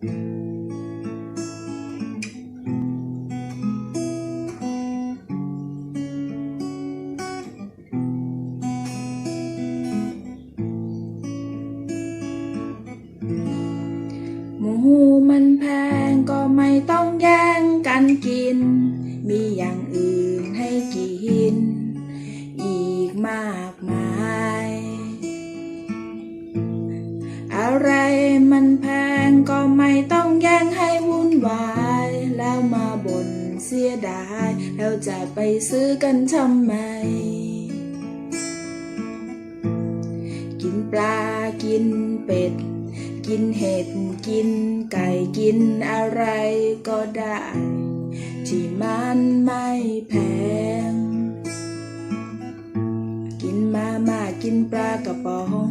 หมูมันแพงก็ไม่ต้องแย่งกันกิน มีอย่างอื่นให้กิน อีกมากมาย อะไร ไม่ต้องแย่งให้วุ่นวาย แล้วมาบ่นเสียดาย แล้วจะไปซื้อกันทำไม กินปลากินเป็ด กินเห็ดกินไก่กินอะไรก็ได้ ที่มันไม่แพง กินมามากินปลากระป๋อง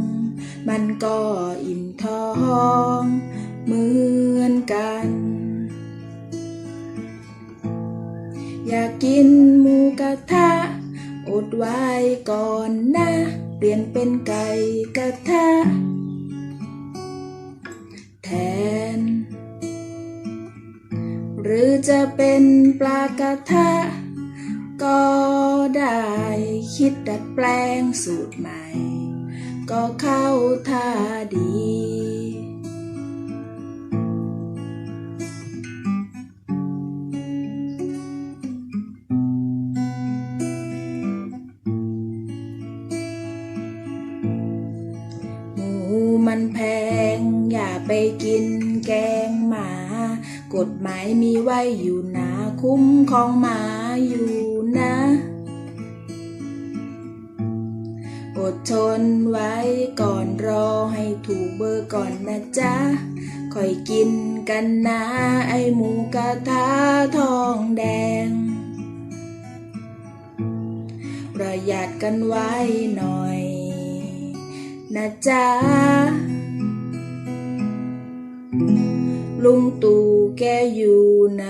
มันก็อิ่มท้อง เหมือนกัน อยากกินหมูกระทะ อดไว้ก่อนนะ เปลี่ยนเป็นไก่กระทะ แทน หรือจะเป็นปลากระทะ ก็ได้คิดดัดแปลงสูตรใหม่ ก็เข้าท่าดี มันแพง อย่าไปกินแกงหมา กฎหมายมีไว้อยู่นะคุ้มของหมาอยู่นะอดทนไว้ก่อนรอให้ถูกเบอร์ก่อนนะจ๊ะค่อยกินกันนะไอหมูกระทะทองแดง ประหยัดกันไว้หน่อย นะจ๊ะ ลุงตู่แกอยู่ไหน